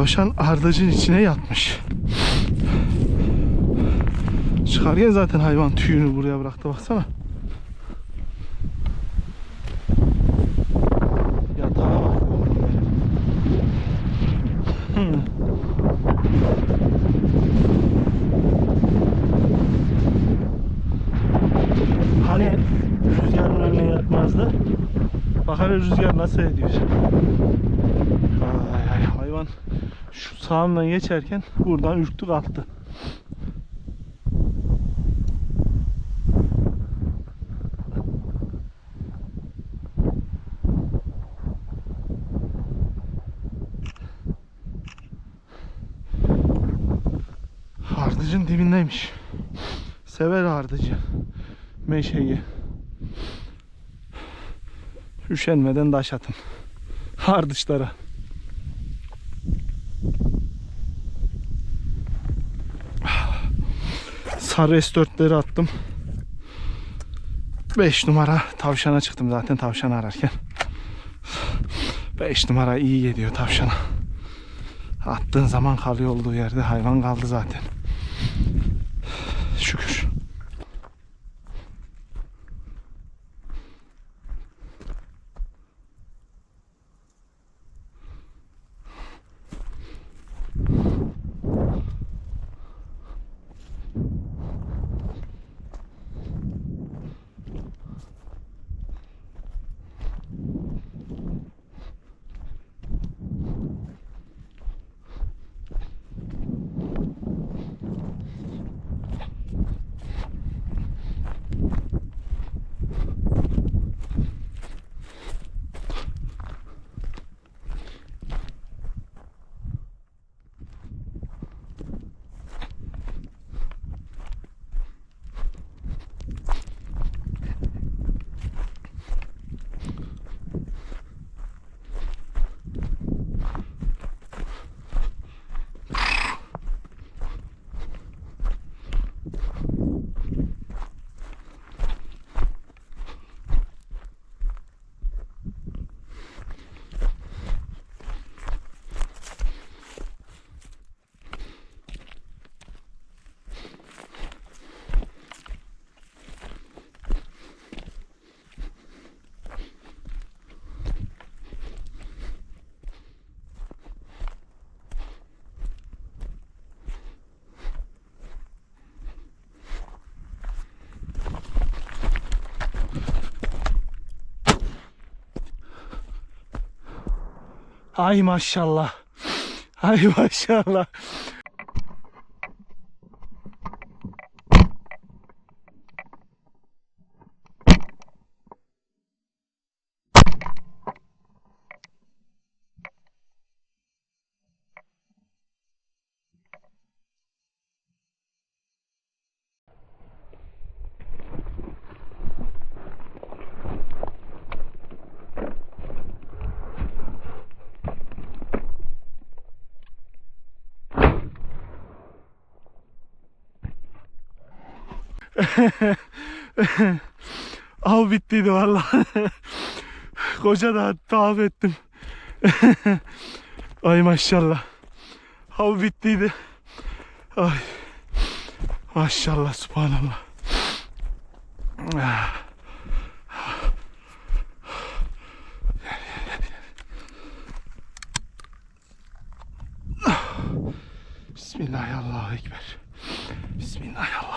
Tavşan ardacın içine yatmış. Çıkarken zaten hayvan tüyünü buraya bıraktı baksana. Yatağa bak. Hani rüzgarın önüne yatmazdı. Bak rüzgar nasıl ediyor. Ay, ay, hayvan şu sağımdan geçerken buradan ürktü kalktı. Ardıcın dibindeymiş. Sever ardıcı. Meşeyi. Üşenmeden taş atın. Ardışlara. Sarı S4'leri attım. 5 numara tavşana çıktım zaten tavşan ararken. 5 numara iyi geliyor tavşana. Attığın zaman kalıyor olduğu yerde hayvan kaldı zaten. Şükür. Ay maşallah. Ay maşallah. Av bittiydi vallahi. Koca da tavaf ettim. Ay maşallah. Av bittiydi. Ay. Maşallah subhanallah. Ah. Bismillahirrahmanirrahim. Bismillahirrahmanirrahim.